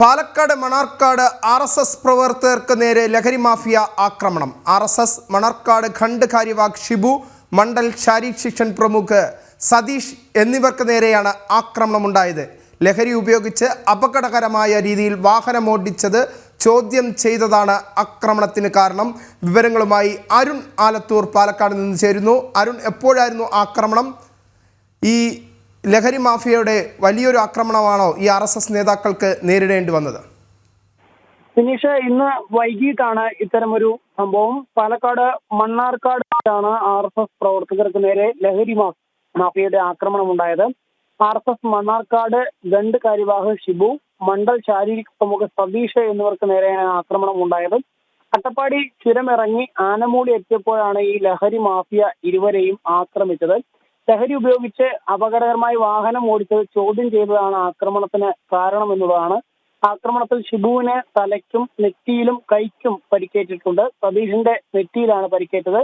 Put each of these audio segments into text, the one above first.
Palakkad Mannarkkad R S S പ്രവർത്തകർക്ക് നേരെ ലഹരി മാഫിയ ആക്രമണം. ആർ എസ് എസ് മണാർക്കാട് ഖണ്ഡ് കാര്യവാഹ് ഷിബു മണ്ഡൽ ശാരീരിക് ശിക്ഷൻ പ്രമുഖ് സതീഷ് എന്നിവർക്ക് നേരെയാണ് ആക്രമണം ആക്രമണമുണ്ടായത്. ലഹരി ഉപയോഗിച്ച് അപകടകരമായ രീതിയിൽ വാഹനമോടിച്ചത് ചോദ്യം ചെയ്തതാണ് ആക്രമണത്തിന് കാരണം. വിവരങ്ങളുമായി അരുൺ ആലത്തൂർ പാലക്കാട് നിന്ന് ചേരുന്നു. അരുൺ എപ്പോഴായിരുന്നു ആക്രമണം? ഈ ലഹരി മാഫിയയുടെ വലിയൊരു ആക്രമണമാണോ ഈ ആർ എസ് എസ് നേതാക്കൾക്ക് നേരിടേണ്ടി വന്നത്? സിനീഷ് ഇന്ന് വൈകിട്ടാണ് ഇത്തരമൊരു സംഭവം. പാലക്കാട് മണ്ണാർക്കാടാണ് ആർ എസ് എസ് പ്രവർത്തകർക്ക് നേരെ ലഹരി മാഫിയയുടെ ആക്രമണം ഉണ്ടായത് ആർ എസ് എസ് മണ്ണാർക്കാട് ഗണ്ട് കാര്യവാഹ് ഷിബു മണ്ഡൽ ശാരീരിക പ്രമുഖ സതീഷ് എന്നിവർക്ക് നേരെയാണ് ആക്രമണം ഉണ്ടായത് അട്ടപ്പാടി ചുരമിറങ്ങി ആനമൂടി എത്തിയപ്പോഴാണ് ഈ ലഹരി മാഫിയ ഇരുവരെയും ആക്രമിച്ചത്. ലഹരി ഉപയോഗിച്ച് അപകടകരമായി വാഹനം ഓടിച്ചത് ചോദ്യം ചെയ്തതാണ് ആക്രമണത്തിന് കാരണമെന്നുള്ളതാണ് ആക്രമണത്തിൽ ഷിബുവിന് തലയ്ക്കും നെറ്റിയിലും കൈക്കും പരിക്കേറ്റിട്ടുണ്ട്. സതീഷിന്റെ നെറ്റിയിലാണ് പരിക്കേറ്റത്.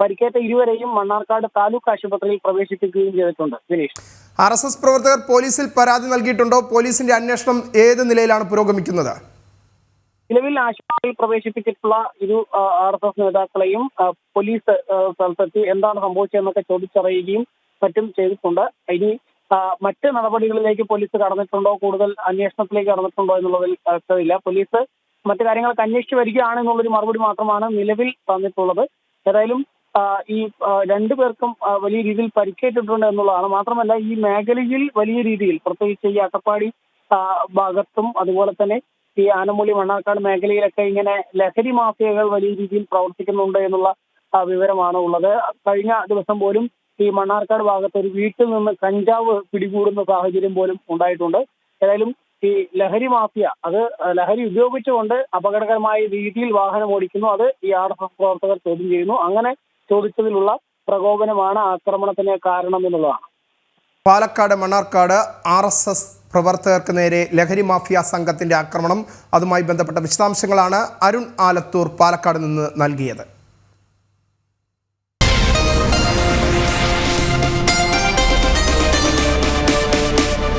പരിക്കേറ്റ ഇരുവരെയും മണ്ണാർക്കാട് താലൂക്ക് ആശുപത്രിയിൽ പ്രവേശിപ്പിക്കുകയും ചെയ്തിട്ടുണ്ട്. ദിനേഷ് ആർ എസ് എസ് പ്രവർത്തകർ പോലീസിൽ പരാതി നൽകിയിട്ടുണ്ടോ? പോലീസിന്റെ അന്വേഷണം ഏത് നിലയിലാണ് പുരോഗമിക്കുന്നത്? നിലവിൽ ആശുപത്രിയിൽ പ്രവേശിപ്പിച്ചിട്ടുള്ള ഇരു ആർ എസ് എസ് നേതാക്കളെയും പോലീസ് സ്ഥലത്തെത്തി എന്താണ് സംഭവിച്ചതെന്നൊക്കെ ചോദിച്ചറിയുകയും മറ്റും ചെയ്തിട്ടുണ്ട്. ഇനി മറ്റ് നടപടികളിലേക്ക് പോലീസ് കടന്നിട്ടുണ്ടോ? കൂടുതൽ അന്വേഷണത്തിലേക്ക് കടന്നിട്ടുണ്ടോ എന്നുള്ളതിൽ വ്യക്തതയില്ല. പോലീസ് മറ്റു കാര്യങ്ങളൊക്കെ അന്വേഷിച്ചു വരികയാണ് എന്നുള്ളൊരു മറുപടി മാത്രമാണ് നിലവിൽ തന്നിട്ടുള്ളത്. ഏതായാലും ഈ രണ്ടു പേർക്കും വലിയ രീതിയിൽ പരിക്കേറ്റിട്ടുണ്ട് എന്നുള്ളതാണ്. മാത്രമല്ല ഈ മേഖലയിൽ വലിയ രീതിയിൽ പ്രത്യേകിച്ച് ഈ അട്ടപ്പാടി ഭാഗത്തും അതുപോലെ തന്നെ ഈ ആനമൂലി മണ്ണാർക്കാട് മേഖലയിലൊക്കെ ഇങ്ങനെ ലഹരി മാഫിയകൾ വലിയ രീതിയിൽ പ്രവർത്തിക്കുന്നുണ്ട് എന്നുള്ള വിവരമാണ് ഉള്ളത്. കഴിഞ്ഞ ദിവസം പോലും ഈ മണ്ണാർക്കാട് ഭാഗത്ത് ഒരു വീട്ടിൽ നിന്ന് കഞ്ചാവ് പിടികൂടുന്ന സാഹചര്യം പോലും ഉണ്ടായിട്ടുണ്ട്. ഏതായാലും ഈ ലഹരി മാഫിയ അത് ലഹരി ഉപയോഗിച്ചുകൊണ്ട് അപകടകരമായ രീതിയിൽ വാഹനം ഓടിക്കുന്നു. അത് ഈ ആർ എസ് എസ് പ്രവർത്തകർ ചോദ്യം ചെയ്യുന്നു. അങ്ങനെ ചോദിച്ചതിലുള്ള പ്രകോപനമാണ് ആക്രമണത്തിന് കാരണം എന്നുള്ളതാണ്. Palakkad Mannarkkad R S S പ്രവർത്തകർക്ക് നേരെ ലഹരി മാഫിയ സംഘത്തിന്റെ ആക്രമണം അതുമായി ബന്ധപ്പെട്ട വിശദാംശങ്ങളാണ് അരുൺ ആലത്തൂർ പാലക്കാട് നിന്ന് നൽകിയത്.